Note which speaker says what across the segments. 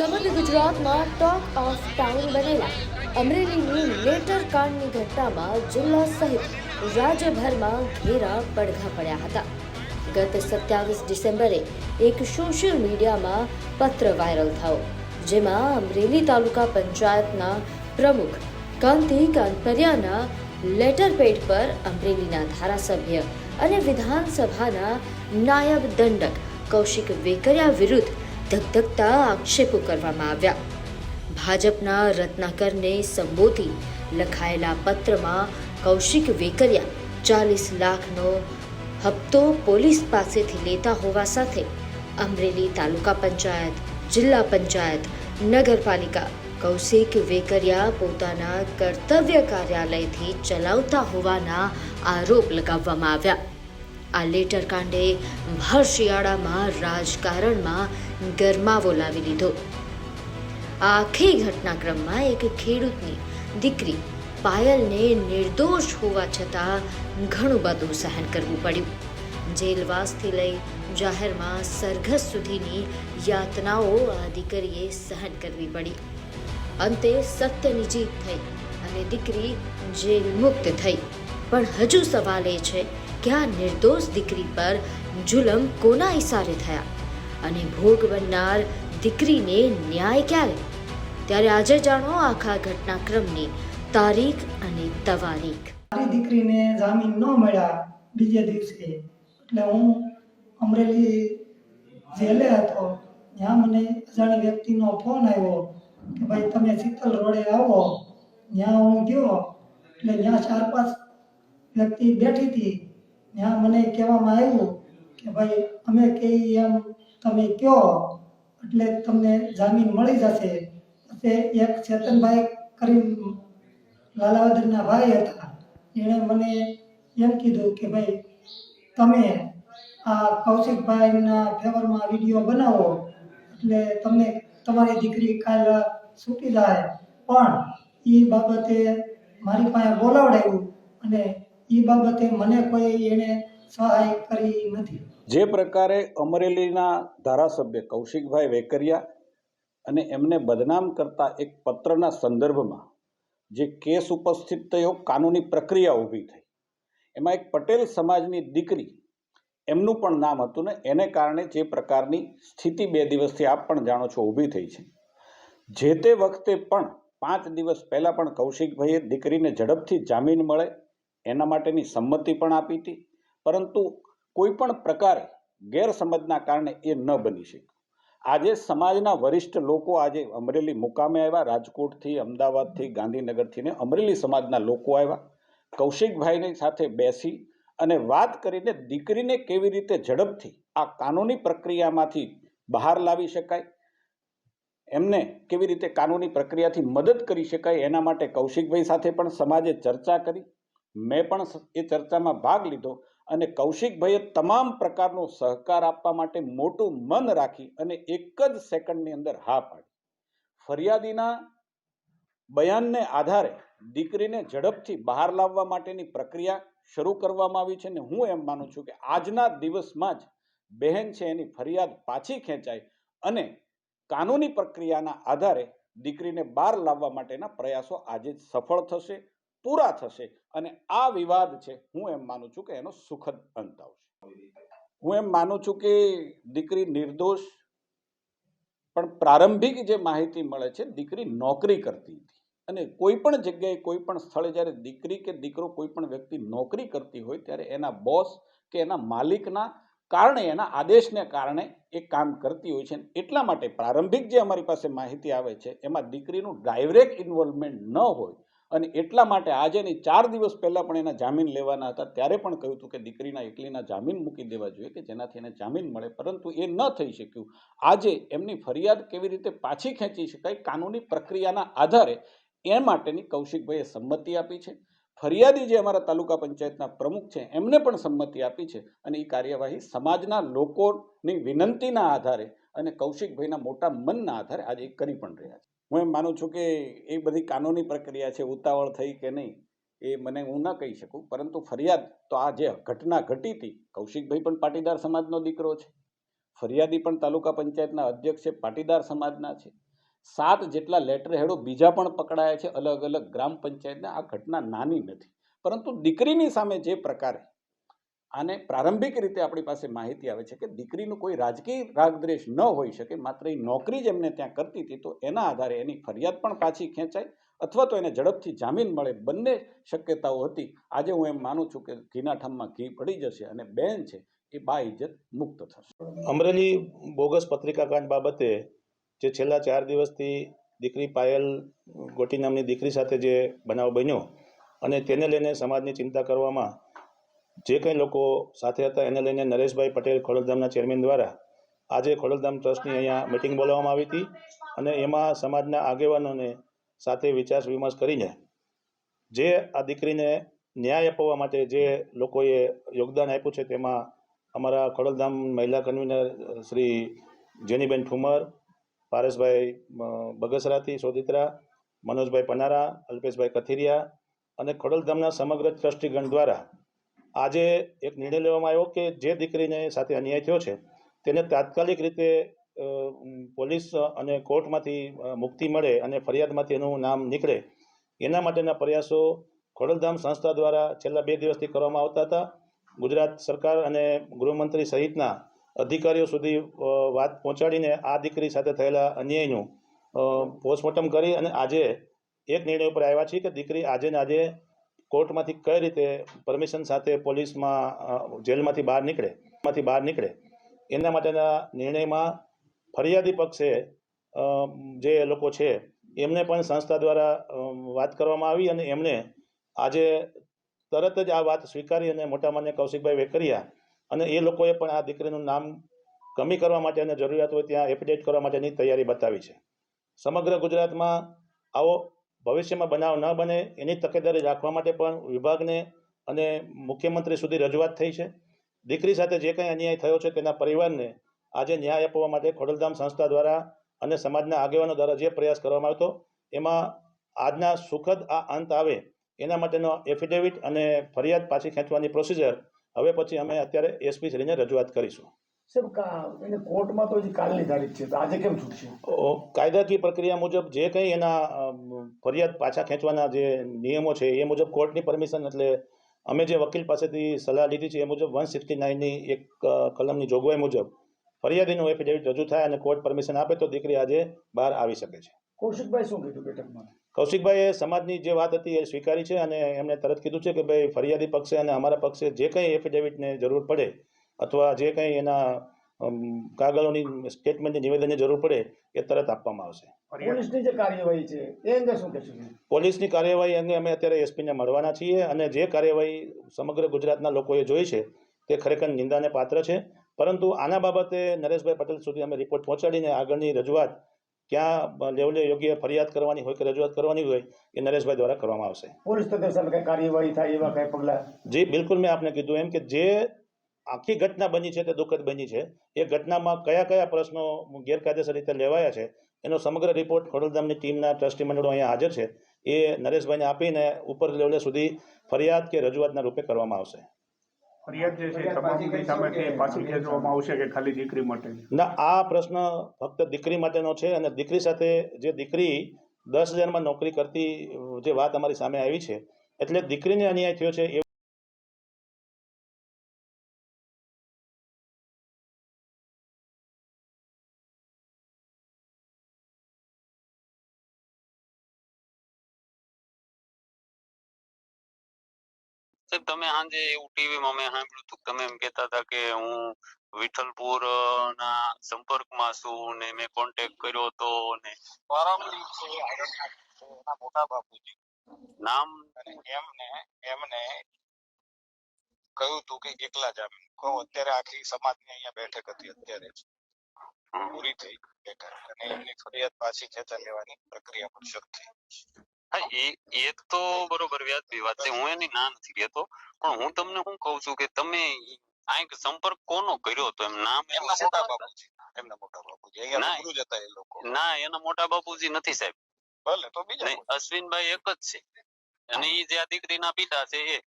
Speaker 1: સમગ્ર ગુજરાતમાં talk of town બનેલા અમરેલીની લેટર કાંડની ઘટનામાં જિલ્લા સહિત રાજ્યભરમાં ઘેરા પડઘા પડ્યા હતા. ગત સત્યાવીસ ડિસેમ્બરે એક સોશિયલ મીડિયામાં પત્ર વાયરલ થયો, જેમાં અમરેલી તાલુકા પંચાયતના પ્રમુખ કાંતિ કાનપરિયાના લેટર પેડ પર અમરેલીના ધારાસભ્ય અને વિધાનસભાના નાયબ દંડક કૌશિક વેકરિયા વિરુદ્ધ ધગધગતા આક્ષેપો કરવામાં આવ્યા. ભાજપના રત્નાકરને સંબોધી લખાયેલા પત્રમાં કૌશિક વેકરિયા ચાલીસ લાખનો હપ્તો પોલીસ પાસેથી લેતા હોવા સાથે અમરેલી તાલુકા પંચાયત, જિલ્લા પંચાયત, નગરપાલિકા કૌશિક વેકરિયા પોતાના કર્તવ્ય કાર્યાલયથી ચલાવતા હોવાના આરોપ લગાવવામાં આવ્યા. આ લેટર કાંડે ભર શિયાળામાં રાજકારણમાં ગરમાવો લાવી લીધો. આ આખી ઘટનાક્રમમાં એક ખેડૂતની દીકરી પાયલને નિર્દોષ હોવા છતાં ઘણું બધું સહન કરવું પડ્યું. જેલવાસથી લઈ જાહેરમાં સરઘસ સુધીની યાતનાઓ આ દીકરીએ સહન કરવી પડી. અંતે સત્યની જીત થઈ અને દીકરી જેલ મુક્ત થઈ. પણ હજુ સવાલ એ છે કે આ નિર્દોષ દીકરી પર જુલમ કોના ઇશારે થયા? અને ભોગ બનનાર દીકરીને ન્યાય ક્યારે? ત્યારે આજે જાણો આખા ઘટનાક્રમની તારીખ અને તવારીખ
Speaker 2: મારી દીકરીને જામીન ન મળ્યા બીજે દિવસે. એટલે હું અમરેલી જેલે હતો, ત્યાં મને અજાણી વ્યક્તિનો ફોન આવ્યો કે ભાઈ તમે શીતલ રોડે આવો. ત્યાં હું ગયો, એટલે ત્યાં ચાર પાંચ વ્યક્તિ બેઠી હતી. ત્યાં મને કહેવામાં આવ્યું કે ભાઈ અમે કહીએ એમ તમે કહો એટલે તમને જામીન મળી જશે. પછી એક ચેતનભાઈ કરી લાલાવદરના ભાઈ હતા. એણે મને એમ કીધું કે ભાઈ, તમે આ કૌશિકભાઈના ફેવરમાં વીડિયો બનાવો. એટલે તમને તમારી દીકરી કાલ છૂટી જાય. પણ એ બાબતે મારી પાસે બોલાવડાવ્યું અને એ બાબતે મને કોઈ એણે સહાય કરી નથી.
Speaker 3: જે પ્રકારે અમરેલીના ધારાસભ્ય કૌશિકભાઈ વેકરિયા અને એમને બદનામ કરતા એક પત્રના સંદર્ભમાં જે કેસ ઉપસ્થિત થયો, કાનૂની પ્રક્રિયા ઊભી થઈ. એમાં એક પટેલ સમાજની દીકરી, એમનું પણ નામ હતું ને, એને કારણે જે પ્રકારની સ્થિતિ બે દિવસથી આપ પણ જાણો છો ઊભી થઈ છે. જે તે વખતે પણ પાંચ દિવસ પહેલાં પણ કૌશિકભાઈએ દીકરીને ઝડપથી જામીન મળે, એના માટેની સંમતિ પણ આપી હતી. પરંતુ કોઈ પણ પ્રકારે ગેરસમજના કારણે એ ન બની શક્યું. આજે સમાજના વરિષ્ઠ લોકો આજે અમરેલી મુકામે આવ્યા, રાજકોટથી, અમદાવાદથી, ગાંધીનગરથી ને અમરેલી સમાજના લોકો આવ્યા. કૌશિકભાઈની સાથે બેસી અને વાત કરીને દીકરીને કેવી રીતે ઝડપથી આ કાનૂની પ્રક્રિયામાંથી બહાર લાવી શકાય, એમને કેવી રીતે કાનૂની પ્રક્રિયાથી મદદ કરી શકાય એના માટે કૌશિકભાઈ સાથે પણ સમાજે ચર્ચા કરી. મેં પણ એ ચર્ચામાં ભાગ લીધો. અને કૌશિકભાઈએ તમામ પ્રકારનો સહકાર આપવા માટે મોટું મન રાખી અને એક જ સેકન્ડની અંદર હા પાડી. ફરિયાદીના બયાનને આધારે દીકરીને ઝડપથી બહાર લાવવા માટેની પ્રક્રિયા શરૂ કરવામાં આવી છે ને હું એમ માનું છું કે આજના દિવસમાં જ બહેન છે એની ફરિયાદ પાછી ખેંચાય અને કાનૂની પ્રક્રિયાના આધારે દીકરીને બહાર લાવવા માટેના પ્રયાસો આજે સફળ થશે. પૂરા થશે અને આ વિવાદ છે, હું એમ માનું છું કે એનો સુખદ અંત આવશે. હું એમ માનું છું કે દીકરી નિર્દોષ, પણ પ્રારંભિક જે માહિતી મળે છે, દીકરી નોકરી કરતી હતી. અને કોઈ પણ જગ્યાએ, કોઈ પણ સ્થળે જ્યારે દીકરી કે દીકરો કોઈ પણ વ્યક્તિ નોકરી કરતી હોય, ત્યારે એના બોસ કે એના માલિકના કારણે, એના આદેશને કારણે એ કામ કરતી હોય છે. એટલા માટે પ્રારંભિક જે અમારી પાસે માહિતી આવે છે, એમાં દીકરીનું ડાયરેક્ટ ઇન્વોલ્વમેન્ટ ન હોય અને એટલા માટે આજે નહીં, ચાર દિવસ પહેલાં પણ એના જામીન લેવાના હતા, ત્યારે પણ કહ્યું હતું કે દીકરીના એકલીના જામીન મૂકી દેવા જોઈએ કે જેનાથી એને જામીન મળે, પરંતુ એ ન થઈ શક્યું. આજે એમની ફરિયાદ કેવી રીતે પાછી ખેંચી શકાય કાનૂની પ્રક્રિયાના આધારે, એ માટેની કૌશિકભાઈએ સંમતિ આપી છે. ફરિયાદી જે અમારા તાલુકા પંચાયતના પ્રમુખ છે, એમને પણ સંમતિ આપી છે અને એ કાર્યવાહી સમાજના લોકોની વિનંતીના આધારે અને કૌશિકભાઈના મોટા મનના આધારે આજે કરી પણ રહ્યા છે. હું એમ માનું છું કે એ બધી કાનૂની પ્રક્રિયા છે, ઉતાવળ થઈ કે નહીં, એ મને હું ન કહી શકું. પરંતુ ફરિયાદ તો આ જે ઘટના ઘટી હતી, કૌશિકભાઈ પણ પાટીદાર સમાજનો દીકરો છે. ફરિયાદી પણ તાલુકા પંચાયતના અધ્યક્ષ છે, પાટીદાર સમાજના છે. સાત જેટલા લેટર હેડો બીજા પણ પકડાયા છે, અલગ અલગ ગ્રામ પંચાયતને. આ ઘટના નાની નથી. પરંતુ દીકરીની સામે જે પ્રકારે આને પ્રારંભિક રીતે આપણી પાસે માહિતી આવે છે કે દીકરીનું કોઈ રાજકીય રાગદ્વેષ ન હોઈ શકે, માત્ર એ નોકરી જ એમને ત્યાં કરતી હતી, તો એના આધારે એની ફરિયાદ પણ પાછી ખેંચાય અથવા તો એને ઝડપથી જામીન મળે. બંને શક્યતાઓ હતી. આજે હું એમ માનું છું કે ઘીના ઠામમાં ઘી પડી જશે અને બેન છે એ બા ઇજ્જત મુક્ત થશે.
Speaker 4: અમરેલી બોગસ પત્રિકાકાંડ બાબતે જે છેલ્લા ચાર દિવસથી દીકરી પાયલ ગોટી નામની દીકરી સાથે જે બનાવ બન્યો અને તેને લઈને સમાજની ચિંતા કરવામાં જે કંઈ લોકો સાથે હતા એને લઈને નરેશભાઈ પટેલ ખોડલધામના ચેરમેન દ્વારા આજે ખોડલધામ ટ્રસ્ટની અહીંયા મિટિંગ બોલાવવામાં આવી હતી અને એમાં સમાજના આગેવાનોને સાથે વિચાર વિમર્શ કરીને જે આ દીકરીને ન્યાય અપાવવા માટે જે લોકોએ યોગદાન આપ્યું છે તેમાં અમારા ખોડલધામ મહિલા કન્વીનર શ્રી જેનીબેન ઠુમર, પારેશભાઈ બગસરાથી સોદિત્રા, મનોજભાઈ પનારા, અલ્પેશભાઈ કથિરિયા અને ખોડલધામના સમગ્ર ટ્રસ્ટીગણ દ્વારા આજે એક નિર્ણય લેવામાં આવ્યો કે જે દીકરીને સાથે અન્યાય થયો છે, તેને તાત્કાલિક રીતે પોલીસ અને કોર્ટમાંથી મુક્તિ મળે અને ફરિયાદમાંથી એનું નામ નીકળે, એના માટેના પ્રયાસો ખોડલધામ સંસ્થા દ્વારા છેલ્લા બે દિવસથી કરવામાં આવતા હતા. ગુજરાત સરકાર અને ગૃહમંત્રી સહિતના અધિકારીઓ સુધી વાત પહોંચાડીને આ દીકરી સાથે થયેલા અન્યાયનું પોસ્ટમોર્ટમ કરી અને આજે એક નિર્ણય ઉપર આવ્યા છીએ કે દીકરી આજે ને આજે કોર્ટમાંથી કઈ રીતે પરમિશન સાથે પોલીસમાં જેલમાંથી બહાર નીકળે, માંથી બહાર નીકળે, એના માટેના નિર્ણયમાં ફરિયાદી પક્ષે જે લોકો છે, એમને પણ સંસ્થા દ્વારા વાત કરવામાં આવી અને એમણે આજે તરત જ આ વાત સ્વીકારી અને મોટા માન્ય કૌશિકભાઈ વેકરિયા અને એ લોકોએ પણ આ દીકરીનું નામ કમી કરવા માટે અને જરૂરિયાત હોય ત્યાં એફિડેવિટ કરવા માટેની તૈયારી બતાવી છે. સમગ્ર ગુજરાતમાં આવો ભવિષ્યમાં બનાવ ન બને એની તકેદારી રાખવા માટે પણ વિભાગને અને મુખ્યમંત્રી સુધી રજૂઆત થઈ છે. દીકરી સાથે જે કંઈ અન્યાય થયો છે તેના પરિવારને આજે ન્યાય આપવા માટે ખોડલધામ સંસ્થા દ્વારા અને સમાજના આગેવાનો દ્વારા જે પ્રયાસ કરવામાં આવ્યો હતો, એમાં આજના સુખદ આ અંત આવે એના માટેનો એફિડેવિટ અને ફરિયાદ પાછી ખેંચવાની પ્રોસિજર હવે પછી અમે અત્યારે એસપી શ્રીને રજૂઆત કરીશું.
Speaker 5: સાહેબ એને કોર્ટમાં તો હજી કાલની તારીખ છે તો આજે કેમ છૂટશે?
Speaker 4: કાયદાકીય પ્રક્રિયા મુજબ જે કંઈ એના ફરિયાદ પાછા ખેંચવાના જે નિયમો છે એ મુજબ કોર્ટની પરમિશન એટલે અમે જે વકીલ પાસેથી સલાહ લીધી છે એ મુજબ વન સિક્સટી નાઇનની એક કલમની જોગવાઈ મુજબ ફરિયાદીનું એફિડેવિટ રજૂ થાય અને કોર્ટ પરમિશન આપે તો દીકરી આજે બહાર આવી શકે છે.
Speaker 5: કૌશિકભાઈ શું કીધું બેઠકમાં?
Speaker 4: કૌશિકભાઈએ સમાજની જે વાત હતી એ સ્વીકારી છે અને એમણે તરત કીધું છે કે ભાઈ ફરિયાદી પક્ષે અને અમારા પક્ષે જે કંઈ એફિડેવિટને જરૂર પડે અથવા જે કંઈ એના કાગળોની સ્ટેટમેન્ટની નિવેદનની જરૂર પડે એ તરત આપવામાં આવશે.
Speaker 5: પોલીસની જે કાર્યવાહી છે એ અંગે શું કહેશો
Speaker 4: પોલીસની કાર્યવાહી અંગે અમે અત્યારે એસપીને મળવાના છીએ અને જે કાર્યવાહી સમગ્ર ગુજરાતના લોકોએ જોઈ છે તે ખરેખર નિંદાને પાત્ર છે. પરંતુ આના બાબતે નરેશભાઈ પટેલ સુધી અમે રિપોર્ટ પહોંચાડીને આગળની રજૂઆત ક્યાં લેવલે યોગ્ય ફરિયાદ કરવાની હોય કે રજૂઆત કરવાની હોય એ નરેશભાઈ દ્વારા કરવામાં આવશે.
Speaker 5: પોલીસ તંત્ર સામે કાર્યવાહી થાય એવા કઈ પગલા?
Speaker 4: જી બિલકુલ મેં આપને કીધું એમ કે જે આખી ઘટના બની છે તે દુઃખદ બની છે. એ ઘટનામાં કયા કયા પ્રશ્નો ગેરકાયદેસર રીતે લેવાયા છે એનો સમગ્ર રિપોર્ટ ખોડલધામની ટીમના ટ્રસ્ટી મંડળો અહીંયા હાજર છે. એ નરેશભાઈને આપીને ઉપર લેવલે સુધી ફરિયાદ કે રજૂઆતના રૂપે કરવામાં આવશે.
Speaker 6: ફરિયાદ જે છે તમામની સામેથી પાછી ખેંચવામાં આવશે કે ખાલી દીકરી માટે?
Speaker 4: ના આ પ્રશ્ન ફક્ત દીકરી માટેનો છે અને દીકરી સાથે જે દીકરી દસ હજારમાં નોકરી કરતી જે વાત અમારી સામે આવી છે એટલે દીકરીને અન્યાય થયો છે એ
Speaker 7: તમે સાંજે એવું ટીવીમાં મેં સાંભળ્યું હતું તમે એમ કહેતા હતા કે હું વિઠ્ઠલપુર ના સંપર્કમાં છું ને મેં કોન્ટેક્ટ કર્યો હતો ને
Speaker 8: મોટા બાપુજી.
Speaker 7: નામ
Speaker 8: એમને એમને કહ્યું હતું કે એકલા જ આવીને કહો અત્યારે આખી સમાજની અહીંયા બેઠક હતી અત્યારે. પૂરી થઈ બેઠક. અને એમની ફરિયાદ પાછી ખેંચા લેવાની પ્રક્રિયા પણ શરૂ થઈ.
Speaker 7: હા એ એ તો બરોબર વ્યાજબી વાત છે. હું એની ના નથી કહેતો પણ હું તમને શું કહું છું કે તમે આંક સંપર્ક કોનો કર્યો હતો? એમ નામ
Speaker 8: એમના મોટા બાપુજી. એમના મોટા બાપુજી. અહીંયા ગુરુ જ હતા એ લોકો.
Speaker 7: ના એના મોટા બાપુજી નથી સાહેબ.
Speaker 8: ભલે તો બીજા
Speaker 7: અશ્વિનભાઈ એક જ છે. અને એ જે આ દીકરીના પિતા છે એ.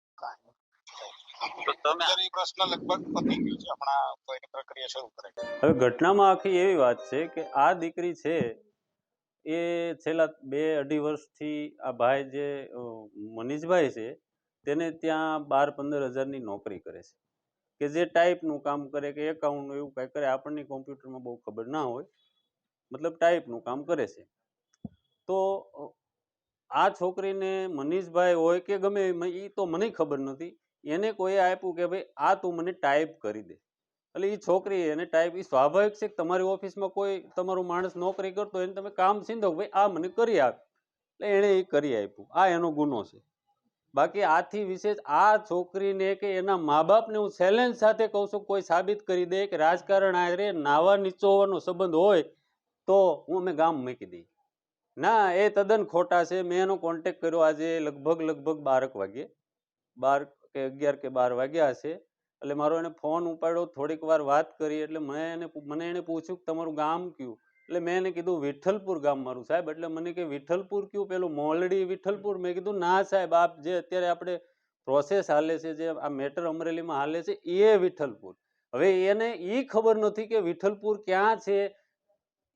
Speaker 7: તો તમે
Speaker 8: પ્રશ્ન લગભગ પતી ગયો છે. હમણાં તો એની પ્રક્રિયા શરૂ કરે
Speaker 9: હવે ઘટનામાં આખી એવી વાત છે કે આ દીકરી છે એ છેલ્લા બે અઢી વર્ષથી આ ભાઈ જે મનીષભાઈ છે, તેને ત્યાં બાર પંદર હજારની નોકરી કરે છે. કે જે ટાઈપનું કામ કરે, કે એકાઉન્ટનું એવું કાંઈ કરે, આપણને કોમ્પ્યુટરમાં બહુ ખબર ના હોય, મતલબ ટાઈપનું કામ કરે છે. તો આ છોકરીને મનીષભાઈ હોય કે ગમે એ તો મને ખબર નથી. એને કોઈ આપ્યું કે ભાઈ, આ તું મને ટાઈપ કરી દે. એટલે એ છોકરી એને ટાઈપ એ સ્વાભાવિક છે કે તમારી ઓફિસમાં કોઈ તમારો માણસ નોકરી કરતો એને તમે કામ સીધો ભાઈ આ મને કરી આપ. એટલે એણે એ કરી આપ્યું. આ એનો ગુનો છે. બાકી આથી વિશેષ આ છોકરીને કે એના મા બાપને હું ચેલેન્જ સાથે કહું છું કોઈ સાબિત કરી દે કે રાજકારણ આરે નાવા નીચોવાનો સંબંધ હોય તો હું અમે ગામ મૂકી દઈ ના, એ તદ્દન ખોટા છે. મેં એનો કોન્ટેક કર્યો આજે લગભગ લગભગ બારક વાગ્યે. બાર કે અગિયાર કે બાર વાગ્યા હશે. એટલે મારો એને ફોન ઉપાડ્યો, થોડીક વાર વાત કરી, એટલે મેં એને મને એને પૂછ્યું કે તમારું ગામ કયું? એટલે મેં એને કીધું વિઠ્ઠલપુર ગામ મારું સાહેબ. એટલે મને કે વિઠ્ઠલપુર કયું? પેલું મોલડી વિઠ્ઠલપુર. મેં કીધું, ના સાહેબ, આપ જે અત્યારે આપણે પ્રોસેસ હાલે છે, જે આ મેટર અમરેલીમાં હાલે છે, એ વિઠ્ઠલપુર. હવે એને એ ખબર નથી કે વિઠ્ઠલપુર ક્યાં છે.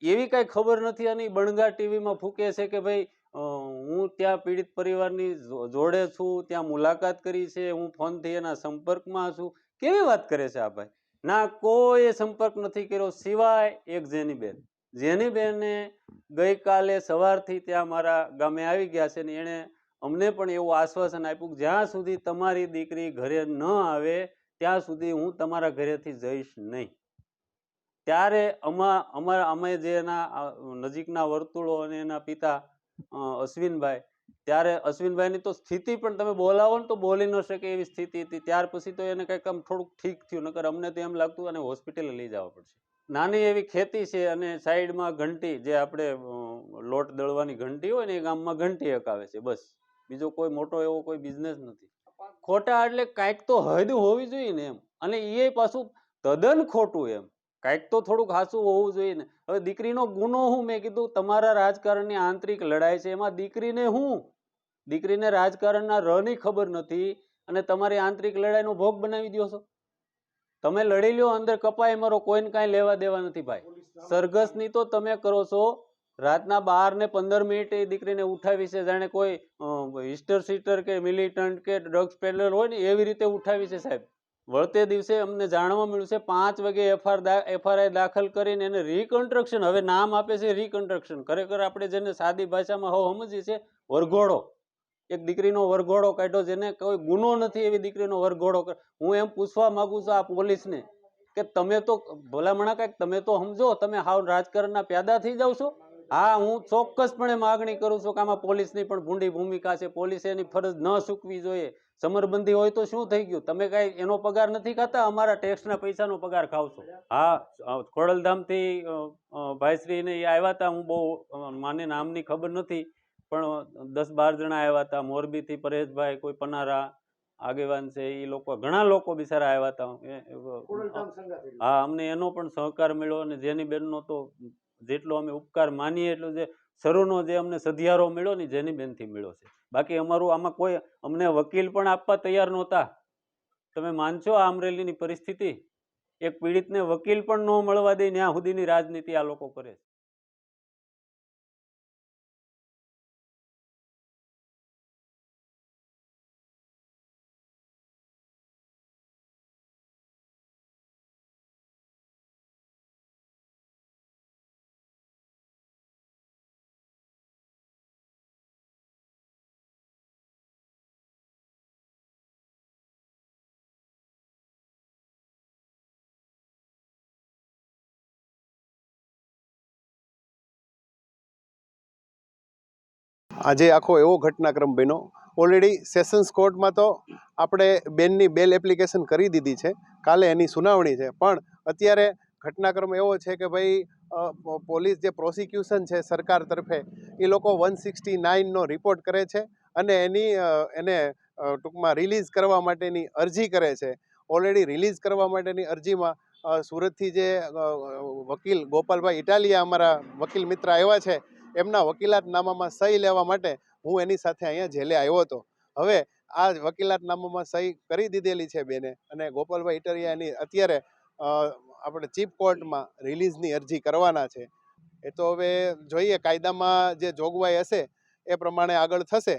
Speaker 9: એવી કાંઈ ખબર નથી અને બણગા ટીવીમાં ફૂકે છે કે ભાઈ હું ત્યાં પીડિત પરિવારની જોડે છું, ત્યાં મુલાકાત કરી છે, હું ફોનથી એના સંપર્કમાં છું. કેવી વાત કરે છે આ ભાઈ? ના, કોઈ સંપર્ક નથી કર્યો સિવાય એક જેની બેન જેની બેને ગઈકાલે સવારથી ત્યાં મારા ગામે આવી ગયા છે ને એણે અમને પણ એવું આશ્વાસન આપ્યું કે જ્યાં સુધી તમારી દીકરી ઘરે ન આવે, ત્યાં સુધી હું તમારા ઘરેથી જઈશ નહીં. ત્યારે અમા, અમારા, અમે જે એના નજીકના વર્તુળો અને એના પિતા અશ્વિનભાઈ ત્યારે અશ્વિનભાઈની તો સ્થિતિ પણ તમે બોલાવો ને તો બોલી ન શકે એવી સ્થિતિ હતી. ત્યાર પછી તો એને કંઈક આમ થોડુંક ઠીક થયું, નકર અમને તો એમ લાગતું અને હોસ્પિટલે લઈ જવા પડશે. નાની એવી ખેતી છે અને સાઈડમાં ઘંટી, જે આપણે લોટ દળવાની ઘંટી હોય ને એ ગામમાં ઘંટી હકાવે છે, બસ. બીજો કોઈ મોટો એવો કોઈ બિઝનેસ નથી. ખોટા એટલે કાંઈક તો હદ હોવી જોઈએ ને એમ. અને એ પાછું તદ્દન ખોટું એમ. કાંઈક તો થોડુંક હાસું હોવું જોઈએ ને. હવે દીકરીનો ગુનો હું? મેં કીધું, તમારા રાજકારણની આંતરિક લડાઈ છે, એમાં દીકરીને હું? દીકરીને રાજકારણના રની ખબર નથી અને તમારી આંતરિક લડાઈનો ભોગ બનાવી દો છો. તમે લડી લ્યો, અંદર કપાય મારો, કોઈને કાંઈ લેવા દેવા નથી ભાઈ. સરઘસની તો તમે કરો છો, રાતના બાર ને પંદર મિનિટ એ દીકરીને ઉઠાવી છે, જાણે કોઈ હિસ્ટર સીટર કે મિલિટન્ટ કે ડ્રગ્સ પેડલર હોય ને, એવી રીતે ઉઠાવી છે સાહેબ. વળતે દિવસે અમને જાણવા મળ્યું છે, પાંચ વાગે એફઆર એફઆરઆઈ દાખલ કરીને એને રિકન્સ્ટ્રક્શન હવે નામ આપે છે રિકન્સ્ટ્રક્શન ખરેખર આપણે જેને સાદી ભાષામાં હવ સમજીએ છીએ, વરઘોડો. એક દીકરીનો વરઘોડો કાઢ્યો જેને કોઈ ગુનો નથી, એવી દીકરીનો વરઘોડો હું એમ પૂછવા માંગુ છું આ પોલીસને કે તમે તો, ભલામણા કાંઈક તમે તો સમજો, તમે હાવ રાજકારણના પ્યાદા થઈ જાઓ છો? હા, હું ચોક્કસપણે માગણી કરું છું કે આમાં પોલીસની પણ ભૂંડી ભૂમિકા છે, પોલીસે એની ફરજ ન ચૂકવી જોઈએ. સમરબંધી હોય તો શું થઈ ગયું? તમે કાંઈ એનો પગાર નથી ખાતા? અમારા ટેક્સના પૈસાનો પગાર ખાવ છો હા ખોડલધામથી ભાઈશ્રીને એ આવ્યા હતા. હું બહુ માને નામની ખબર નથી પણ દસ બાર જણા આવ્યા હતા. મોરબીથી પરેશભાઈ કોઈ પનારા આગેવાન છે એ લોકો ઘણા લોકો બિચારા આવ્યા હતા. હા અમને એનો પણ સહકાર મળ્યો અને જેની બેનનો તો જેટલો અમે ઉપકાર માનીએ એટલો જે શરૂનો જે અમને સધિયારો મળ્યો ને જેની બેનથી મળ્યો છે. બાકી અમારું આમાં કોઈ અમને વકીલ પણ આપવા તૈયાર નહોતા. તમે માનશો આ અમરેલીની પરિસ્થિતિ? એક પીડિતને વકીલ પણ ન મળવા દે ત્યાં સુધીની રાજનીતિ આ લોકો કરે છે.
Speaker 10: આજે આખો એવો ઘટનાક્રમ બન્યો. ઓલરેડી સેશન્સ કોર્ટમાં તો આપણે બેનની બેલ એપ્લિકેશન કરી દીધી છે. કાલે એની સુનાવણી છે. પણ અત્યારે ઘટનાક્રમ એવો છે કે ભાઈ પોલીસ જે પ્રોસિક્યુશન છે સરકાર તરફે, એ લોકો વન સિક્સટી નાઇનનો રિપોર્ટ કરે છે અને એની એને ટૂંકમાં રિલીઝ કરવા માટેની અરજી કરે છે. ઓલરેડી રિલીઝ કરવા માટેની અરજીમાં સુરતથી જે વકીલ ગોપાલભાઈ ઇટાલિયા અમારા વકીલ મિત્ર આવ્યા છે એમના વકીલાતનામામાં સહી લેવા માટે હું એની સાથે અહીંયા જેલે આવ્યો હતો. હવે આ વકીલાતનામામાં સહી કરી દીધેલી છે બેને અને ગોપાલભાઈ ઇટરિયાની અત્યારે આપણે ચીફ કોર્ટમાં રિલીઝની અરજી કરવાના છે. એ તો હવે જોઈએ કાયદામાં જે જોગવાઈ હશે એ પ્રમાણે આગળ થશે.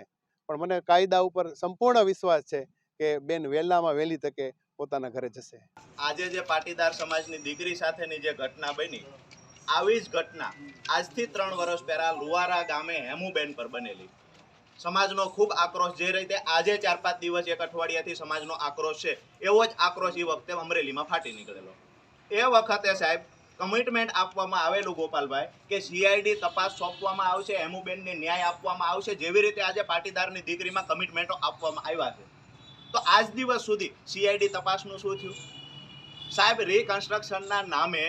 Speaker 10: પણ મને કાયદા ઉપર સંપૂર્ણ વિશ્વાસ છે કે બેન વહેલામાં વહેલી તકે પોતાના ઘરે જશે.
Speaker 11: આજે જે પાટીદાર સમાજની દીકરી સાથેની જે ઘટના બની આવી જ ઘટના આજથી ત્રણ વર્ષ પહેલા લુવારા ગામે હેમુબેન પર બનેલી. સમાજનો ખૂબ આક્રોશ જે રીતે આજે ચાર પાંચ દિવસ એક અઠવાડિયાથી સમાજનો આક્રોશ છે, એવો જ આક્રોશ એ વખતે અમરેલીમાં ફાટી નીકળેલો. એ વખતે સાહેબ કમિટમેન્ટ આપવામાં આવેલું ગોપાલભાઈ કે સીઆઈડી તપાસ સોંપવામાં આવશે, હેમુબેનને ન્યાય આપવામાં આવશે, જેવી રીતે આજે પાટીદારની દીકરીમાં કમિટમેન્ટો આપવામાં આવ્યા છે. તો આજ દિવસ સુધી સીઆઈડી તપાસનું શું થયું? સાહેબ રિકન્સ્ટ્રક્શનના નામે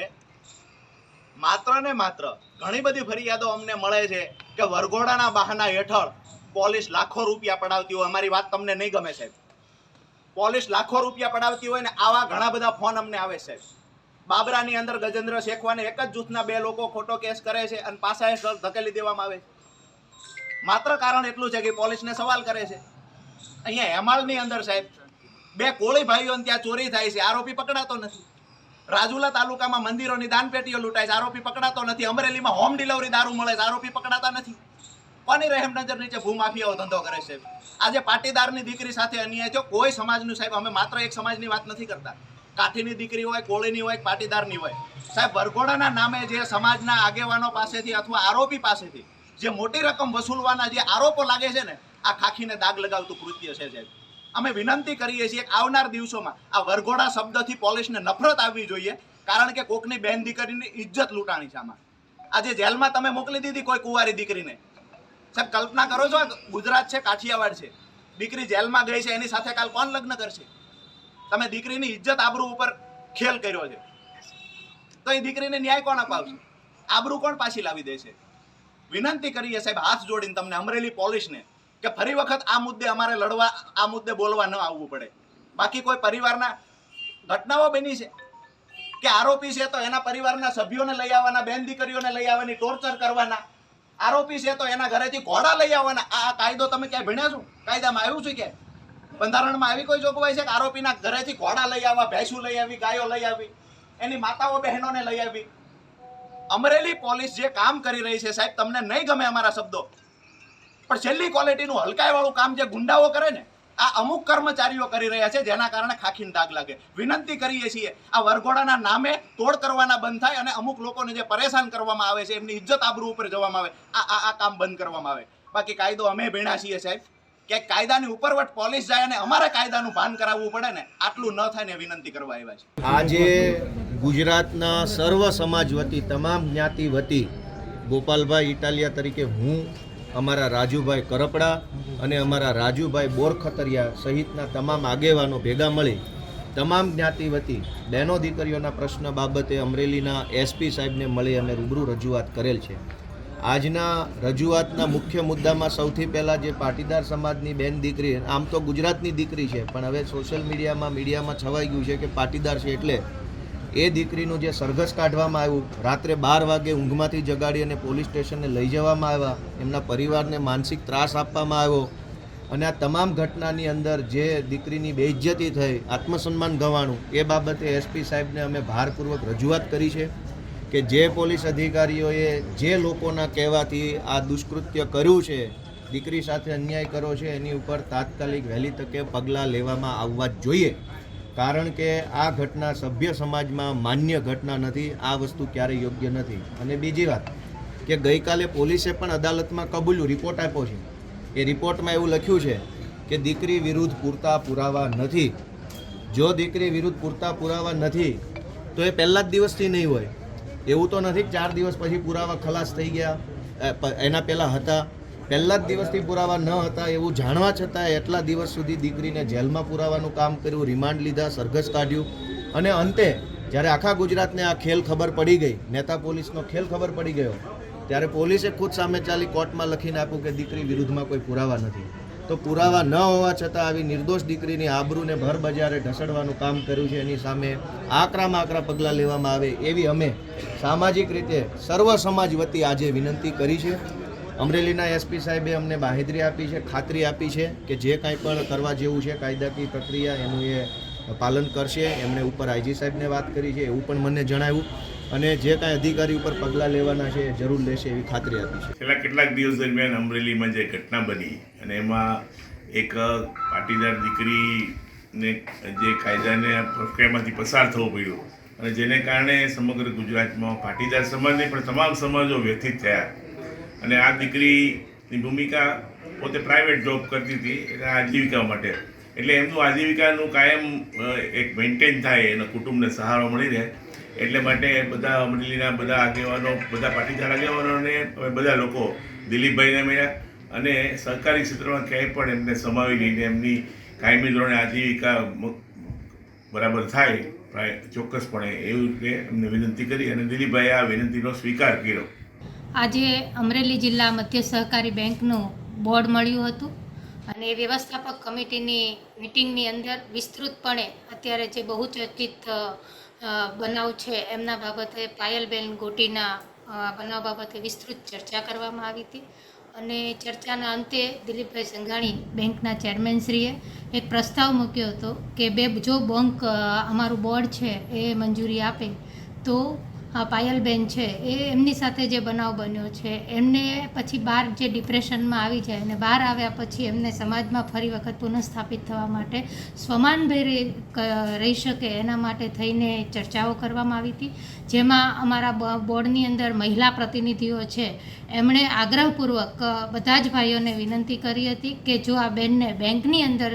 Speaker 11: માત્ર ને માત્ર ઘણી બધી ફરિયાદો અમને મળે છે કે વરઘોડાના બહાના હેઠળ પોલીસ લાખો રૂપિયા પડાવતી હોય. અમારી વાત તમને નહીં ગમે સાહેબ. પોલીસ લાખો રૂપિયા પડાવતી હોય ને આવા ઘણા બધા ફોન અમને આવે છે બાબરાની અંદર ગજેન્દ્ર શેખવાને એક જ જૂથના બે લોકો ખોટો કેસ કરે છે અને પાછા હેઠળ ધકેલી દેવામાં આવે છે. માત્ર કારણ એટલું છે કે પોલીસને સવાલ કરે છે. અહીંયા હેમાળની અંદર સાહેબ, બે કોળી ભાઈઓને ત્યાં ચોરી થાય છે. આરોપી પકડાતો નથી. રાજુલા તાલુકામાં મંદિરોની દાનપેટીઓ લૂંટાય છે. આરોપી પકડાતો નથી. અમરેલીમાં હોમ ડિલિવરી દારૂ મળે છે. આરોપી પકડાતા નથી. કોની રહેમ નજર નીચે ભૂમાફિયાઓ ધંધો કરે છે? આજે પાટીદારની દીકરી સાથે અન્યાય થયો. કોઈ સમાજનું સાહેબ, અમે માત્ર એક સમાજની વાત નથી કરતા. કાઠીની દીકરી હોય, કોળીની હોય પાટીદારની હોય. સાહેબ, વરઘોડાના નામે જે સમાજના આગેવાનો પાસેથી અથવા આરોપી પાસેથી જે મોટી રકમ વસૂલવાના જે આરોપો લાગે છે ને, આ ખાખીને દાગ લગાવતું કૃત્ય છે સાહેબ. અમે વિનંતી કરીએ છીએ આવનાર દિવસોમાં આ વરઘોડા શબ્દથી પોલીસને નફરત આવવી જોઈએ, કારણ કે કોકની બેન દીકરીની ઇજ્જત લૂંટાણી છે આમાં. આજે જેલમાં તમે મોકલી દીધી કોઈ કુંવારી દીકરીને. સાહેબ, કલ્પના કરો છો, ગુજરાત છે, કાઠિયાવાડ છે. દીકરી જેલમાં ગઈ છે, એની સાથે કાલ કોણ લગ્ન કરશે? તમે દીકરીની ઇજ્જત આબરૂ ઉપર ખેલ કર્યો છે. તો એ દીકરીને ન્યાય કોણ અપાવશે? આબરૂ કોણ પાછી લાવી દેશે? વિનંતી કરીએ સાહેબ, હાથ જોડીને તમને અમરેલી પોલીસને કે ફરી વખત આ મુદ્દે અમારે લડવા, આ મુદ્દે બોલવા ન આવવું પડે. બાકી કોઈ પરિવારના ઘટનાઓ બની છે? કે આરોપી છે તો એના પરિવારના સભ્યોને લઈ આવવાના, બેન દીકરીઓને લઈ આવવાની ટોર્ચર કરવાના? આરોપી છે તો એના ઘરેથી ઘોડા લઈ આવવાના? આ કાયદો તમે ક્યાંય ભણ્યા છો? કાયદામાં આવ્યું છે કે બંધારણમાં આવી કોઈ જોગવાઈ છે કે આરોપીના ઘરેથી ઘોડા લઈ આવવા, ભેંસું લઈ આવી, ગાયો લઈ આવી, એની માતાઓ બહેનોને લઈ આવી? અમરેલી પોલીસ જે કામ કરી રહી છે સાહેબ, તમને નહીં ગમે અમારા શબ્દો. પણ છેલ્લી ક્વોલિટીનું હલકાઈવાળું કામ જે ગુંડાઓ કરે ને, આ અમુક કર્મચારીઓ કરી રહ્યા છે જેના કારણે ખાખીને દાગ લાગે. વિનંતી કરીએ છીએ, આ વરઘોડાના નામે તોડ કરવાના બંધ થાય અને અમુક લોકોને જે પરેશાન કરવામાં આવે છે, એમની ઇજ્જત આબરૂ ઉપર જવામાં આવે, આ આ કામ બંધ કરવામાં આવે. બાકી કાયદો અમે ભીણા છીએ સાહેબ. કે કાયદાની ઉપરવટ પોલીસ જાય અને અમારે કાયદાનું ભાન કરાવવું પડે ને, આટલું ન થાય ને વિનંતી કરવા આવ્યા છે
Speaker 12: આજે ગુજરાતના સર્વ સમાજ વતી, તમામ જ્ઞાતિ વતી ગોપાલભાઈ ઇટાલિયા તરીકે હું અમારા રાજુભાઈ કરપડા અને અમારા રાજુભાઈ બોરખતરિયા સહિતના તમામ આગેવાનો ભેગા મળી તમામ જ્ઞાતિ વતી બહેનો દીકરીઓના પ્રશ્ન બાબતે અમરેલીના એસપી સાહેબને મળી અમે રૂબરૂ રજૂઆત કરેલ છે. આજના રજૂઆતના મુખ્ય મુદ્દામાં સૌથી પહેલાં જે પાટીદાર સમાજની બેન દીકરી, આમ તો ગુજરાતની દીકરી છે, પણ હવે સોશિયલ મીડિયામાં મીડિયામાં છવાઈ ગયું છે કે પાટીદાર છે એટલે એ દીકરીનું જે સરઘસ કાઢવામાં આવ્યું, રાત્રે બાર વાગે ઊંઘમાંથી જગાડી અને પોલીસ સ્ટેશને લઈ જવામાં આવ્યા, એમના પરિવારને માનસિક ત્રાસ આપવામાં આવ્યો. અને આ તમામ ઘટનાની અંદર જે દીકરીની બેઇજ્જતી થઈ, આત્મસન્માન ગવાણું, એ બાબતે એસપી સાહેબને અમે ભારપૂર્વક રજૂઆત કરી છે કે જે પોલીસ અધિકારીઓએ જે લોકોના કહેવાથી આ દુષ્કૃત્ય કર્યું છે, દીકરી સાથે અન્યાય કર્યો છે, એની ઉપર તાત્કાલિક વહેલી તકે પગલાં લેવામાં આવવા જ જોઈએ. કારણ કે આ ઘટના સભ્ય સમાજમાં માન્ય ઘટના નથી, આ વસ્તુ ક્યારેય યોગ્ય નથી. અને બીજી વાત કે ગઈકાલે પોલીસે પણ અદાલતમાં કબૂલ્યું, રિપોર્ટ આપ્યો છે. એ રિપોર્ટમાં એવું લખ્યું છે કે દીકરી વિરુદ્ધ પૂરતા પુરાવા નથી. જો દીકરી વિરુદ્ધ પૂરતા પુરાવા નથી, તો એ પહેલા જ દિવસથી નહીં હોય. એવું તો નથી ચાર દિવસ પછી પુરાવા ખલાસ થઈ ગયા એના પહેલાં હતા. પહેલા જ દિવસથી પુરાવા ન હતા એવું જાણવા છતાં એટલા દિવસ સુધી દીકરીને જેલમાં પુરાવાનું કામ કર્યું, રિમાન્ડ લીધા, સરઘસ કાઢ્યું અને અંતે જ્યારે આખા ગુજરાતને આ ખેલ ખબર પડી ગઈ, નેતા પોલીસનો ખેલ ખબર પડી ગયો, ત્યારે પોલીસે ખુદ સામે ચાલી કોર્ટમાં લખીને આપ્યું કે દીકરી વિરુદ્ધમાં કોઈ પુરાવા નથી. તો પુરાવા ન હોવા છતાં આવી નિર્દોષ દીકરીની આબરૂને ભર બજારે ઢસડવાનું કામ કર્યું છે, એની સામે આકરામાં આકરા પગલાં લેવામાં આવે એવી અમે સામાજિક રીતે સર્વ સમાજ વતી આજે વિનંતી કરી છે. અમરેલીના એસપી સાહેબે અમને બાહેધરી આપી છે, ખાતરી આપી છે કે જે કાંઈ પણ કરવા જેવું છે, કાયદાકીય પ્રક્રિયા એનું એ પાલન કરશે. એમણે ઉપર આઈજી સાહેબને વાત કરી છે, એવું પણ મને જણાવ્યું. અને જે કાંઈ અધિકારી ઉપર પગલાં લેવાના છે જરૂર લેશે એવી ખાતરી આપી છે.
Speaker 13: છેલ્લા કેટલાક દિવસ દરમિયાન અમરેલીમાં જે ઘટના બની અને એમાં એક પાટીદાર દીકરીને જે કાયદાને પ્રક્રિયામાંથી પસાર થવો પડ્યો અને જેને કારણે સમગ્ર ગુજરાતમાં પાટીદાર સમાજની પણ તમામ સમાજો વ્યથિત થયા. અને આ દીકરીની ભૂમિકા પોતે પ્રાઇવેટ જોબ કરતી હતી, એટલે આજીવિકા માટે. એટલે એમનું આજીવિકાનું કાયમ એક મેન્ટેન થાય, એના કુટુંબને સહારો મળી રહે. એટલે માટે બધા અમરેલીના બધા આગેવાનો, બધા પાટીદાર આગેવાનોને બધા લોકો દિલીપભાઈને મળ્યા અને સરકારી ક્ષેત્રમાં ક્યાંય પણ એમને સમાવી લઈને એમની કાયમી ધોરણે આજીવિકા બરાબર થાય ચોક્કસપણે એવું રીતે એમને વિનંતી કરી અને દિલીપભાઈએ આ વિનંતીનો સ્વીકાર કર્યો.
Speaker 14: આજે અમરેલી જિલ્લા મધ્ય સહકારી બેંકનું બોર્ડ મળ્યું હતું અને વ્યવસ્થાપક કમિટીની મિટિંગની અંદર વિસ્તૃતપણે અત્યારે જે બહુ ચર્ચિત બનાવ છે એમના બાબતે પાયલબેન ગોટીના બનાવ બાબતે વિસ્તૃત ચર્ચા કરવામાં આવી હતી અને ચર્ચાના અંતે દિલીપભાઈ સંઘાણી બેંકના ચેરમેનશ્રીએ એક પ્રસ્તાવ મૂક્યો હતો કે બે, જો બેંક અમારું બોર્ડ છે એ મંજૂરી આપે તો પાયલબેન છે. એ એમની સાથે જે બનાવ બન્યો છે, એમને પછી બહાર જે ડિપ્રેશનમાં આવી જાય અને બહાર આવ્યા પછી એમને સમાજમાં ફરી વખત પુનઃસ્થાપિત થવા માટે સ્વમાનભેર રહી શકે એના માટે થઈને ચર્ચાઓ કરવામાં આવી હતી. જેમાં અમારા બોર્ડની અંદર મહિલા પ્રતિનિધિઓ છે, એમણે આગ્રહપૂર્વક બધા જ ભાઈઓને વિનંતી કરી હતી કે જો આ બેનને બેંકની અંદર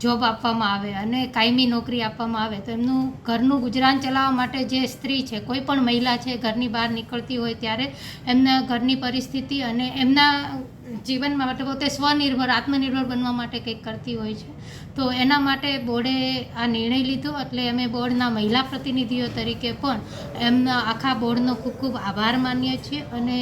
Speaker 14: જોબ આપવામાં આવે અને કાયમી નોકરી આપવામાં આવે, તો એમનું ઘરનું ગુજરાન ચલાવવા માટે જે સ્ત્રી છે, કોઈ પણ મહિલા છે, ઘરની બહાર નીકળતી હોય ત્યારે એમના ઘરની પરિસ્થિતિ અને એમના જીવન માટે પોતે સ્વનિર્ભર, આત્મનિર્ભર બનવા માટે કંઈક કરતી હોય છે. તો એના માટે બોર્ડે આ નિર્ણય લીધો, એટલે અમે બોર્ડના મહિલા પ્રતિનિધિઓ તરીકે પણ એમના આખા બોર્ડનો ખૂબ ખૂબ આભાર માનીએ છીએ અને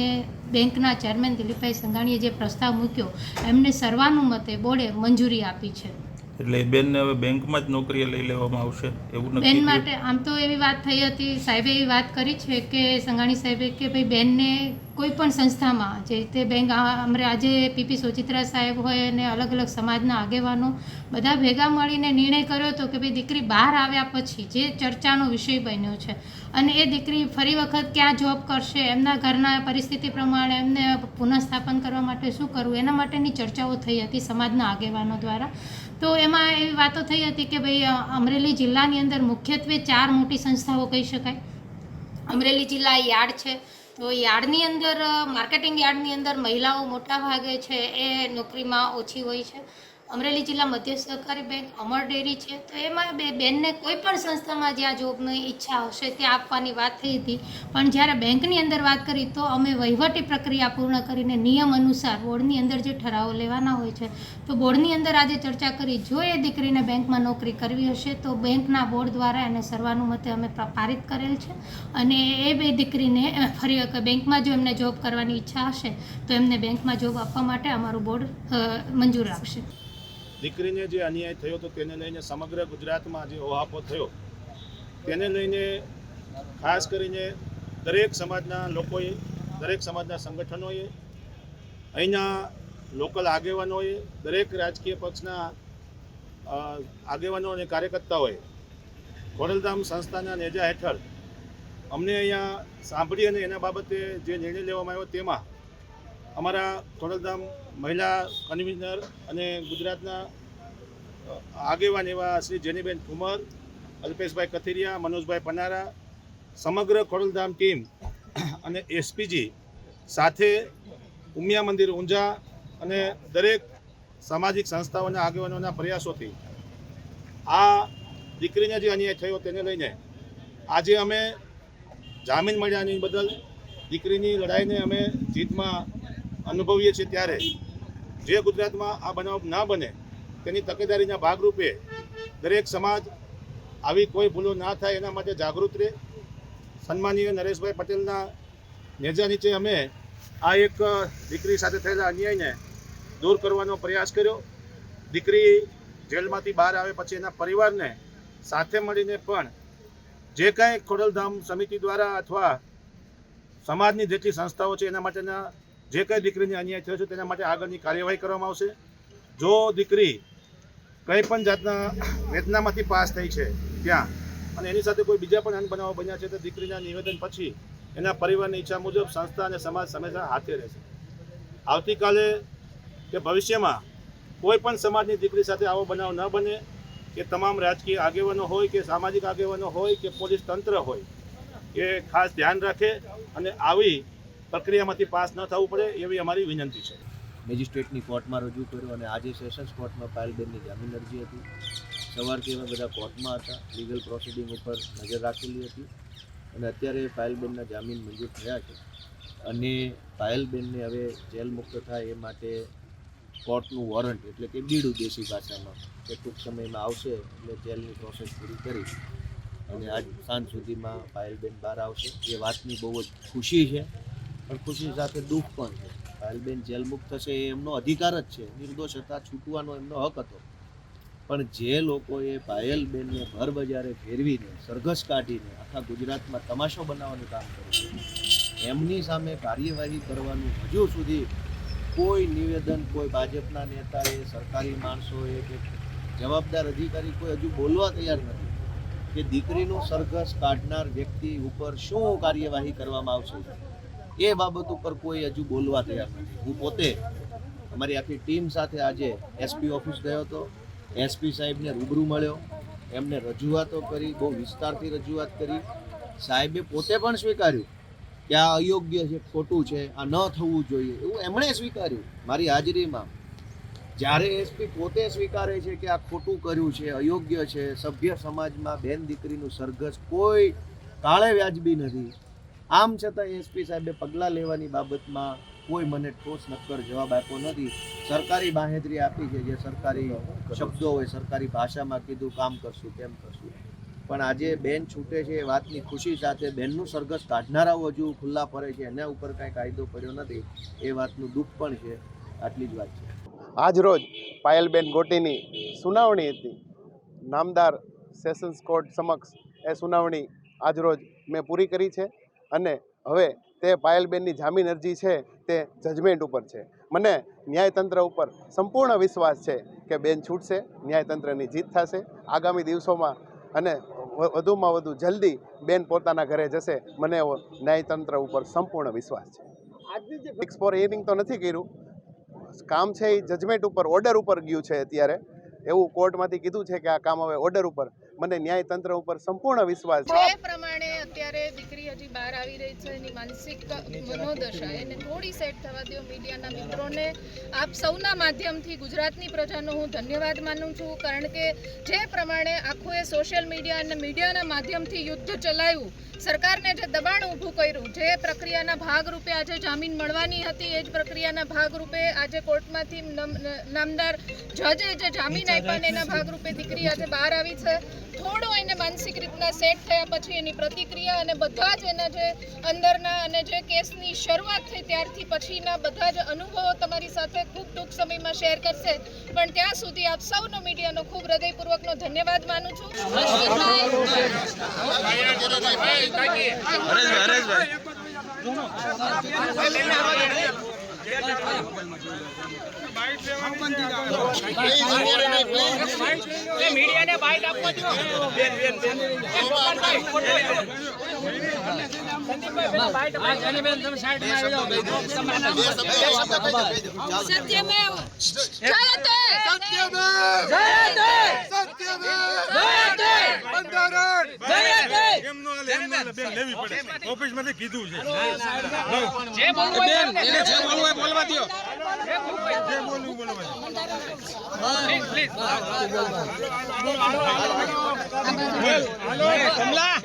Speaker 14: બેંકના ચેરમેન દિલીપભાઈ સંઘાણીએ જે પ્રસ્તાવ મૂક્યો, એમને સર્વાનુમતે બોર્ડે મંજૂરી આપી છે.
Speaker 15: એટલે એ બેનને હવે બેંકમાં જ નોકરીએ લઈ લેવામાં આવશે એવું
Speaker 14: બેન માટે આમ તો એવી વાત થઈ હતી સાહેબે એવી વાત કરી છે કે સંઘાણી સાહેબે કે ભાઈ બેનને કોઈ પણ સંસ્થામાં જે રીતે બેંક અમરે આજે પીપી સોચિત્રા સાહેબ હોય અને અલગ અલગ સમાજના આગેવાનો બધા ભેગા મળીને નિર્ણય કર્યો હતો કે ભાઈ દીકરી બહાર આવ્યા પછી જે ચર્ચાનો વિષય બન્યો છે અને એ દીકરી ફરી વખત ક્યાં જોબ કરશે એમના ઘરના પરિસ્થિતિ પ્રમાણે એમને પુનઃસ્થાપન કરવા માટે શું કરવું એના માટેની ચર્ચાઓ થઈ હતી સમાજના આગેવાનો દ્વારા. તો એમાં એવી વાતો થઈ હતી કે ભાઈ અમરેલી જિલ્લાની અંદર મુખ્યત્વે ચાર મોટી સંસ્થાઓ કહી શકાય. અમરેલી જિલ્લા યાર્ડ છે. તો યાર્ડની અંદર માર્કેટિંગ યાર્ડની અંદર મહિલાઓ મોટા ભાગે છે, એ નોકરીમાં ઓછી હોય છે. અમરેલી જિલ્લા મધ્ય સહકારી બેંક અમર ડેરી છે. તો એમાં બે બેનને કોઈ પણ સંસ્થામાં જ્યાં જોબની ઈચ્છા હશે ત્યાં આપવાની વાત થઈ હતી. પણ જ્યારે બેંકની અંદર વાત કરી તો અમે વહીવટી પ્રક્રિયા પૂર્ણ કરીને નિયમ અનુસાર બોર્ડની અંદર જે ઠરાવો લેવાના હોય છે, તો બોર્ડની અંદર આજે ચર્ચા કરી, જો એ દીકરીને બેંકમાં નોકરી કરવી હશે તો બેંકના બોર્ડ દ્વારા એને સર્વાનુમતે અમે પ્ર- પારિત કરેલ છે. અને એ બે દીકરીને ફરી બેંકમાં જો એમને જોબ કરવાની ઈચ્છા હશે, તો એમને બેંકમાં જોબ આપવા માટે અમારું બોર્ડ મંજૂર આપશે.
Speaker 4: દીકરીને જે અન્યાય થયો હતો તેને લઈને સમગ્ર ગુજરાતમાં જે ઓહાપો થયો, તેને લઈને ખાસ કરીને દરેક સમાજના લોકોએ, દરેક સમાજના સંગઠનોએ, અહીંના લોકલ આગેવાનોએ, દરેક રાજકીય પક્ષના આગેવાનો અને કાર્યકર્તાઓએ ખોડલધામ સંસ્થાના નેજા હેઠળ અમને અહીંયા સાંભળી અને એના બાબતે જે નિર્ણય લેવામાં આવ્યો તેમાં અમારા ખોડલધામ મહિલા કન્વીનર અને ગુજરાતના આગેવાન એવા શ્રી જેનીબેન ઠુમર અલ્પેશભાઈ કથિરિયા, મનોજભાઈ પનારા, સમગ્ર ખોડલધામ ટીમ અને એસપીજી સાથે ઉમિયા મંદિર ઊંઝા અને દરેક સામાજિક સંસ્થાઓના આગેવાનોના પ્રયાસોથી આ દીકરીને જે અન્યાય થયો તેને લઈને આજે અમે જામીન મળ્યાની બદલ દીકરીની લડાઈને અમે જીતમાં અનુભવીએ છીએ ત્યારે જે ગુજરાતમાં આ બનાવ ના બને, તેની તકેદારીના ભાગરૂપે દરેક સમાજ આવી કોઈ ભૂલો ના થાય એના માટે જાગૃત રહે. સન્માનીય નરેશભાઈ પટેલના નેજા નીચે અમે આ એક દીકરી સાથે થયેલા અન્યાયને દૂર કરવાનો પ્રયાસ કર્યો. દીકરી જેલમાંથી બહાર આવે પછી એના પરિવારને સાથે મળીને પણ જે કાંઈ ખોડલધામ સમિતિ દ્વારા અથવા સમાજની જેટલી સંસ્થાઓ છે એના માટેના જે કંઈ દીકરીને અન્યાય થયો છે તેના માટે આગળની કાર્યવાહી કરવામાં આવશે. જો દીકરી કંઈ પણ જાતના વેદનામાંથી પાસ થઈ છે ત્યાં, અને એની સાથે કોઈ બીજા પણ અન્ન બનાવો બન્યા છે, તો દીકરીના નિવેદન પછી એના પરિવારની ઈચ્છા મુજબ સંસ્થા અને સમાજ હંમેશા હાથે રહેશે. આવતીકાલે કે ભવિષ્યમાં કોઈ પણ સમાજની દીકરી સાથે આવો બનાવ ન બને, કે તમામ રાજકીય આગેવાનો હોય, કે સામાજિક આગેવાનો હોય, કે પોલીસ તંત્ર હોય, એ ખાસ ધ્યાન રાખે અને આવી પ્રક્રિયામાંથી પાસ ન થવું પડે એવી અમારી વિનંતી છે.
Speaker 12: મેજિસ્ટ્રેટની કોર્ટમાં રજૂ કર્યો અને આજે સેશન્સ કોર્ટમાં પાયલબેનની જામીન અરજી હતી. સવારથી અમે બધા કોર્ટમાં હતા. લીગલ પ્રોસિડિંગ ઉપર નજર રાખેલી હતી. અને અત્યારે પાયલબેનના જામીન મંજૂર થયા છે. અને પાયલબેનને હવે જેલ મુક્ત થાય એ માટે કોર્ટનું વોરંટ એટલે કે બીડું દેશી ભાષામાં કે ટૂંક સમયમાં આવશે એટલે જેલની પ્રોસેસ પૂરી કરી અને આજ સાંજ સુધીમાં પાયલબેન બહાર આવશે. એ વાતની બહુ જ ખુશી છે. પણ ખુશી સાથે દુઃખ પણ છે પાયલબેન જેલ મુક્ત થશે એ એમનો અધિકાર જ છે. નિર્દોષ હતા, છૂટવાનો એમનો હક હતો. પણ જે લોકોએ પાયલબેનને ભર બજારે ફેરવીને, સરઘસ કાઢીને આખા ગુજરાતમાં તમાશો બનાવવાનું કામ કર્યું એમની સામે કાર્યવાહી કરવાનું હજુ સુધી કોઈ નિવેદન કોઈ ભાજપના નેતાએ, સરકારી માણસોએ કે જવાબદાર અધિકારી કોઈ હજુ બોલવા તૈયાર નથી કે દીકરીનું સરઘસ કાઢનાર વ્યક્તિ ઉપર શું કાર્યવાહી કરવામાં આવશે? એ બાબત ઉપર કોઈ હજુ બોલવા તૈયાર નથી. હું પોતે અમારી આખી ટીમ સાથે આજે એસપી ઓફિસ ગયો હતો. એસપી સાહેબને રૂબરૂ મળ્યો. એમને રજૂઆતો કરી, બહુ વિસ્તારથી રજૂઆત કરી. સાહેબે પોતે પણ સ્વીકાર્યું કે આ અયોગ્ય છે, ખોટું છે, આ ન થવું જોઈએ એવું એમણે સ્વીકાર્યું મારી હાજરીમાં. જ્યારે એસપી પોતે સ્વીકારે છે કે આ ખોટું કર્યું છે, અયોગ્ય છે, સભ્ય સમાજમાં બેન દીકરીનું સરઘસ કોઈ કાળે વ્યાજબી નથી આમ છતાં એસપી સાહેબે પગલાં લેવાની બાબતમાં કોઈ મને ઠોસ નક્કર જવાબ આપ્યો નથી. સરકારી બાહેધરી આપી છે, જે સરકારી શબ્દો હોય સરકારી ભાષામાં કીધું, કામ કરશું, તેમ કરશું. પણ આજે બેન છૂટે છે એ વાતની ખુશી સાથે બેનનું સરઘસ કાઢનારાઓ હજુ ખુલ્લા ફરે છે, એના ઉપર કાંઈ કાયદો પડ્યો નથી. એ વાતનું દુઃખ પણ છે, આટલી જ વાત છે.
Speaker 10: આજ રોજ પાયલબેન ગોટીની સુનાવણી હતી. નામદાર સેશન્સ કોર્ટ સમક્ષ એ સુનાવણી આજ રોજ મેં પૂરી કરી છે. અને હવે તે પાયલબેનની જામીન અરજી છે તે જજમેન્ટ ઉપર છે. મને ન્યાયતંત્ર ઉપર સંપૂર્ણ વિશ્વાસ છે કે બેન છૂટશે ન્યાયતંત્રની જીત થશે. આગામી દિવસોમાં અને વધુમાં વધુ જલ્દી બેન પોતાના ઘરે જશે મને એવો ન્યાયતંત્ર ઉપર સંપૂર્ણ વિશ્વાસ છે. ફિક્સ ફોર હિયરિંગ તો નથી કર્યું. કામ છે એ જજમેન્ટ ઉપર ઓર્ડર ઉપર ગયું છે અત્યારે. એવું કોર્ટમાંથી કીધું છે કે આ કામ હવે ઓર્ડર ઉપર. મને ન્યાયતંત્ર ઉપર સંપૂર્ણ વિશ્વાસ છે.
Speaker 16: પ્રમાણે અત્યારે દીકરી હજી બહાર આવી રહી છે એની માનસિક મનોદશા એને થોડી સેટ થવા દો મીડિયાના મિત્રોને. આપ સૌના માધ્યમથી ગુજરાતની પ્રજાનો હું ધન્યવાદ માનું છું કારણ કે જે પ્રમાણે આખું એ સોશિયલ મીડિયા અને મીડિયાના માધ્યમથી યુદ્ધ ચલાવ્યું સરકારને જે દબાણ ઊભું કર્યું જે પ્રક્રિયાના ભાગરૂપે આજે જામીન મળવાની હતી એ જ પ્રક્રિયાના ભાગરૂપે આજે કોર્ટમાંથી નમ- નામદાર જજે જે જામીન આપ્યા એના ભાગરૂપે દીકરી આજે બહાર આવી છે. થોડું એને માનસિક રીતના સેટ થયા પછી એની પ્રતિક્રિયા અને બધા જ એના જે અંદરના અને જે કેસની શરૂઆત થઈ ત્યારથી પછીના બધા જ અનુભવો તમારી સાથે ખૂબ ટૂંક સમયમાં શેર કરશે. પણ ત્યાં સુધી આપ સૌનો મીડિયાનો ખૂબ હૃદયપૂર્વકનો ધન્યવાદ માનું છું.
Speaker 17: મીડિયાને બાઇટ આપવા દો બેન
Speaker 16: સત્યમેવ.
Speaker 17: સત્યમેવ સત્યમેવ. લેવી પડે. ઓફિસમાંથી કીધું છે. જે બોલવું એને જે બોલવું એ બોલવા દો. જે બોલવું બોલવા પ્લીઝ હાલો કમલા.